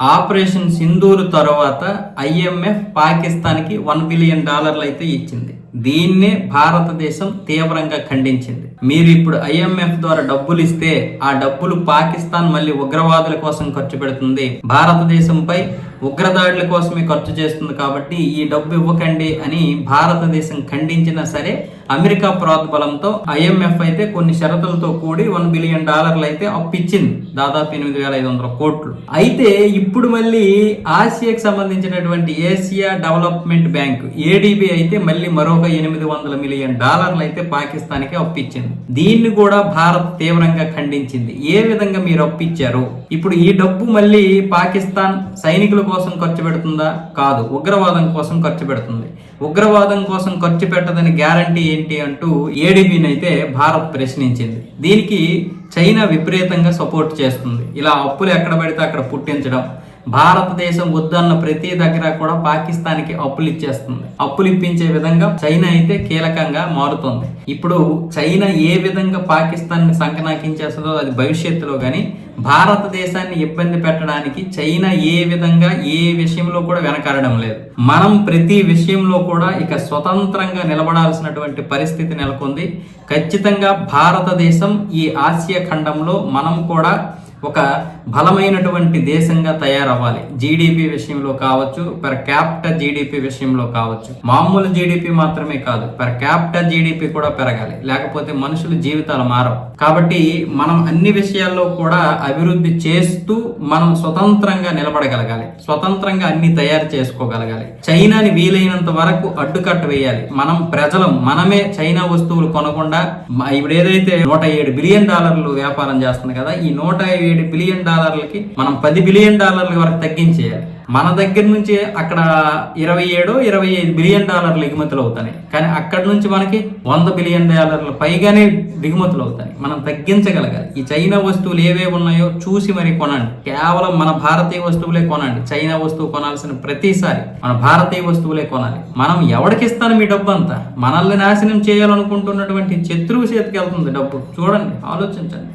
Operation Sindoor తర్వాత IMF పాకిస్తాన్కి one billion డాలర్లు అయితే ఇచ్చింది. దీన్నే భారతదేశం తీవ్రంగా ఖండించింది. మీరు ఇప్పుడు ఐఎంఎఫ్ ద్వారా డబ్బులు ఇస్తే ఆ డబ్బులు పాకిస్తాన్ మళ్ళీ ఉగ్రవాదుల కోసం ఖర్చు పెడుతుంది. భారతదేశంపై ఉగ్రదాడుల కోసమే ఖర్చు చేస్తుంది కాబట్టి ఈ డబ్బు ఇవ్వకండి అని భారతదేశం ఖండించినా సరే అమెరికా ప్రోద్బలంతో ఐఎంఎఫ్ అయితే కొన్ని షరతులతో కూడి వన్ బిలియన్ డాలర్లు అయితే అప్పిచ్చింది. దాదాపు ఎనిమిది వేల ఐదు వందల కోట్లు. అయితే ఇప్పుడు మళ్ళీ ఆసియాకి సంబంధించినటువంటి ఏసియా డెవలప్మెంట్ బ్యాంక్ ఏడిబి అయితే మళ్ళీ మరొక ఎనిమిది వందల మిలియన్ డాలర్లు అయితే పాకిస్తాన్కి అప్పిచ్చింది. దీన్ని కూడా భారత్ తీవ్రంగా ఖండించింది. ఏ విధంగా మీరు అప్పిచ్చారు? ఇప్పుడు ఈ డబ్బు మళ్ళీ పాకిస్తాన్ సైనికుల కోసం ఖర్చు పెడుతుందా? కాదు ఉగ్రవాదం కోసం ఖర్చు పెడుతుంది. ఉగ్రవాదం కోసం ఖర్చు పెట్టదని గ్యారంటీ ఏంటి? అంటూ ఏడీబీని అయితే భారత్ ప్రశ్నించింది. దీనికి చైనా విపరీతంగా సపోర్ట్ చేస్తుంది. ఇలా అప్పులు ఎక్కడ పడితే అక్కడ పుట్టించడం భారతదేశం వద్దన్న ప్రతి దగ్గర కూడా పాకిస్తాన్కి అప్పులు ఇచ్చేస్తుంది. అప్పులు ఇప్పించే విధంగా చైనా అయితే కీలకంగా మారుతుంది. ఇప్పుడు చైనా ఏ విధంగా పాకిస్తాన్ని సంకనాకించేస్తుందో అది భవిష్యత్తులో కానీ భారతదేశాన్ని ఇబ్బంది పెట్టడానికి చైనా ఏ విధంగా ఏ విషయంలో కూడా వెనకాడడం లేదు. మనం ప్రతి విషయంలో కూడా ఇక స్వతంత్రంగా నిలబడాల్సినటువంటి పరిస్థితి నెలకొంది. ఖచ్చితంగా భారతదేశం ఈ ఆసియా ఖండంలో మనం కూడా ఒక బలమైనటువంటి దేశంగా తయారవ్వాలి. జీడిపి విషయంలో కావచ్చు పర్ క్యాపిటల్ జీడిపి విషయంలో కావచ్చు. మామూలు జీడిపి మాత్రమే కాదు పర్ క్యాపిటల్ జీడిపి కూడా పెరగాలి. లేకపోతే మనుషుల జీవితాలు మారవు. కాబట్టి మనం అన్ని విషయాల్లో కూడా అభివృద్ధి చేస్తూ మనం స్వతంత్రంగా నిలబడగలగాలి. స్వతంత్రంగా అన్ని తయారు చేసుకోగలగాలి. చైనాని వీలైనంత వరకు అడ్డుకట్ట వేయాలి. మనం ప్రజలం మనమే చైనా వస్తువులు కొనకుండా ఇప్పుడు ఏదైతే నూట ఏడు బిలియన్ డాలర్లు వ్యాపారం చేస్తుంది కదా ఈ నూట ఏడు బిలియన్ డాలర్లకి మనం పది బిలియన్ డాలర్ల వరకు తగ్గించేయాలి. మన దగ్గర నుంచి అక్కడ ఇరవై ఏడు ఇరవై ఐదు బిలియన్ డాలర్లు ఎగుమతులు అవుతాయి. కానీ అక్కడ నుంచి మనకి వంద బిలియన్ డాలర్ల పైగానే దిగుమతులు అవుతాయి. మనం తగ్గించగలగాలి. ఈ చైనా వస్తువులు ఏవే ఉన్నాయో చూసి మరి కొనండి. కేవలం మన భారతీయ వస్తువులే కొనండి. చైనా వస్తువు కొనాల్సిన ప్రతిసారి మన భారతీయ వస్తువులే కొనాలి. మనం ఎవరికి ఇస్తాను మీ డబ్బు అంతా మనల్ని నాశనం చేయాలనుకుంటున్నటువంటి శత్రువు చేతికి వెళ్తుంది డబ్బు. చూడండి ఆలోచించండి.